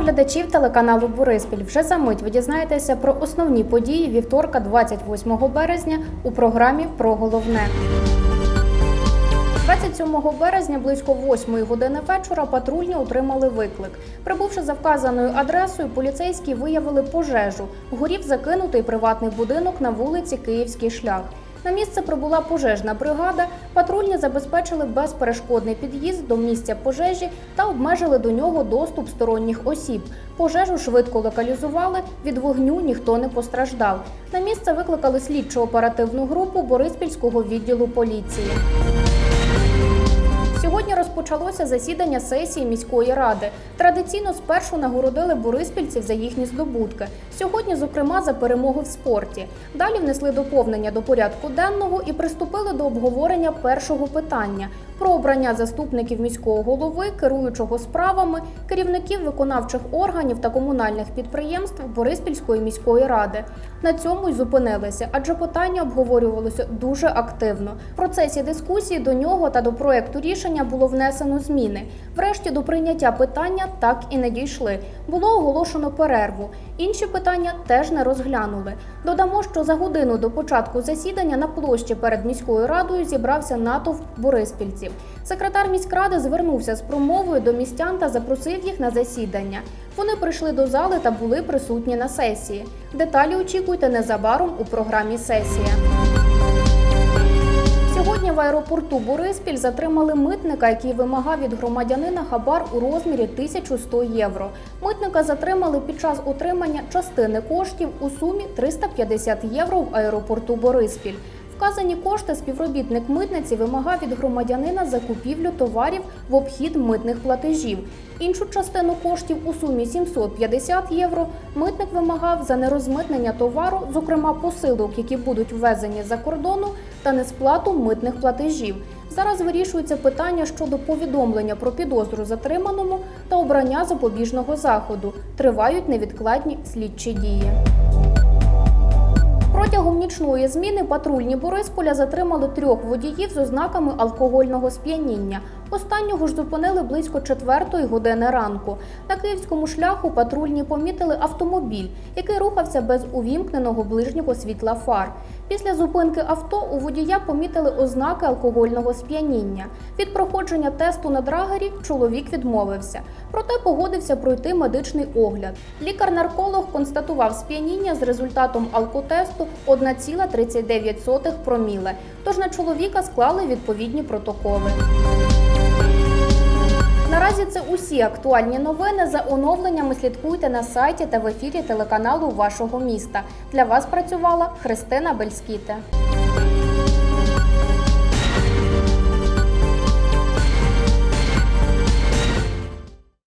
глядачів телеканалу Бориспіль. Вже за мить ви дізнаєтеся про основні події вівторка, 28 березня у програмі Про головне. 27 березня близько 8 години вечора патрульні отримали виклик. Прибувши за вказаною адресою, поліцейські виявили пожежу. Горів закинутий приватний будинок на вулиці Київський шлях. На місце прибула пожежна бригада. Патрульні забезпечили безперешкодний під'їзд до місця пожежі та обмежили до нього доступ сторонніх осіб. Пожежу швидко локалізували. Від вогню ніхто не постраждав. На місце викликали слідчо-оперативну групу Бориспільського відділу поліції. Сьогодні розпочалося засідання сесії міської ради. Традиційно спершу нагородили бориспільців за їхні здобутки. Сьогодні, зокрема, за перемогу в спорті. Далі внесли доповнення до порядку денного і приступили до обговорення першого питання про обрання заступників міського голови, керуючого справами, керівників виконавчих органів та комунальних підприємств Бориспільської міської ради. На цьому й зупинилися, адже питання обговорювалося дуже активно. В процесі дискусії до нього та до проекту рішення було внесено зміни. Врешті до прийняття питання так і не дійшли. Було оголошено перерву. Інші питання теж не розглянули. Додамо, що за годину до початку засідання на площі перед міською радою зібрався натовп бориспільців. Секретар міськради звернувся з промовою до містян та запросив їх на засідання. Вони прийшли до зали та були присутні на сесії. Деталі очікуйте незабаром у програмі Сесія. Сьогодні в аеропорту Бориспіль затримали митника, який вимагав від громадянина хабар у розмірі 1100 євро. Митника затримали під час отримання частини коштів у сумі 350 євро в аеропорту Бориспіль. Вказані кошти співробітник митниці вимагав від громадянина за купівлю товарів в обхід митних платежів. Іншу частину коштів у сумі 750 євро митник вимагав за нерозмитнення товару, зокрема посилок, які будуть ввезені за кордону, та несплату митних платежів. Зараз вирішується питання щодо повідомлення про підозру затриманому та обрання запобіжного заходу. Тривають невідкладні слідчі дії. Протягом нічної зміни патрульні Борисполя затримали трьох водіїв з ознаками алкогольного сп'яніння. Останнього ж зупинили близько четвертої години ранку. На київському шляху патрульні помітили автомобіль, який рухався без увімкненого ближнього світла фар. Після зупинки авто у водія помітили ознаки алкогольного сп'яніння. Від проходження тесту на драгері чоловік відмовився, проте погодився пройти медичний огляд. Лікар-нарколог констатував сп'яніння з результатом алкотесту 1,39 проміле. Тож на чоловіка склали відповідні протоколи. Наразі це усі актуальні новини. За оновленнями слідкуйте на сайті та в ефірі телеканалу вашого міста. Для вас працювала Христина Бельскіте.